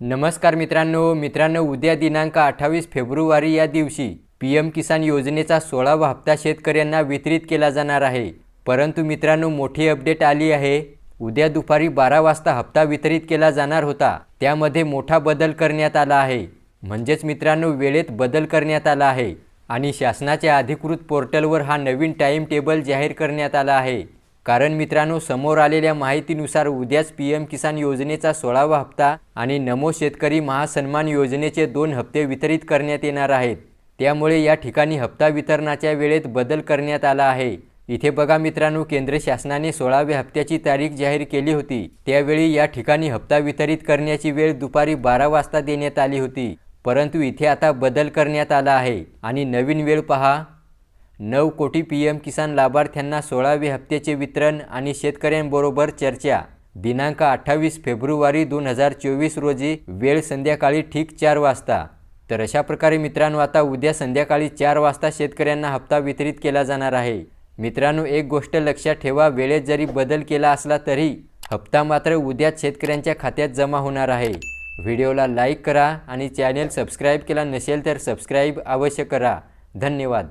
नमस्कार मित्रांनो मित्रांनो उद्या दिनांक अठ्ठावीस फेब्रुवारी या दिवशी पी एम किसान योजनेचा सोळावा हप्ता शेतकऱ्यांना वितरित केला जाणार आहे. परंतु मित्रांनो मोठी अपडेट आली आहे. उद्या दुपारी बारा वाजता हप्ता वितरित केला जाणार होता. त्यामध्ये मोठा बदल करण्यात आला आहे. म्हणजेच मित्रांनो वेळेत बदल करण्यात आला आहे. आणि शासनाच्या अधिकृत पोर्टलवर हा नवीन टाईम टेबल जाहीर करण्यात आला आहे. कारण मित्रांनो समोर आलेल्या माहितीनुसार उद्याच पी एम किसान योजनेचा सोळावा हप्ता आणि नमो शेतकरी महासन्मान योजनेचे दोन हप्ते वितरित करण्यात येणार आहेत. त्यामुळे या ठिकाणी हप्ता वितरणाच्या वेळेत बदल करण्यात आला आहे. इथे बघा मित्रांनो केंद्र शासनाने सोळाव्या हप्त्याची तारीख जाहीर केली होती. त्यावेळी या ठिकाणी हप्ता वितरित करण्याची वेळ दुपारी बारा वाजता देण्यात आली होती. परंतु इथे आता बदल करण्यात आला आहे. आणि नवीन वेळ पहा. नऊ कोटी पी एम किसान लाभार्थ्यांना सोळावे हप्त्याचे वितरण आणि शेतकऱ्यांबरोबर चर्चा. दिनांक अठ्ठावीस फेब्रुवारी दोन हजार चोवीस रोजी वेळ संध्याकाळी ठीक चार वाजता. तर अशा प्रकारे मित्रांनो आता उद्या संध्याकाळी चार वाजता शेतकऱ्यांना हप्ता वितरित केला जाणार आहे. मित्रांनो एक गोष्ट लक्षात ठेवा वेळेत जरी बदल केला असला तरी हप्ता मात्र उद्याच शेतकऱ्यांच्या खात्यात जमा होणार आहे. व्हिडिओला लाईक करा आणि चॅनेल सबस्क्राईब केला नसेल तर सबस्क्राईब अवश्य करा. धन्यवाद.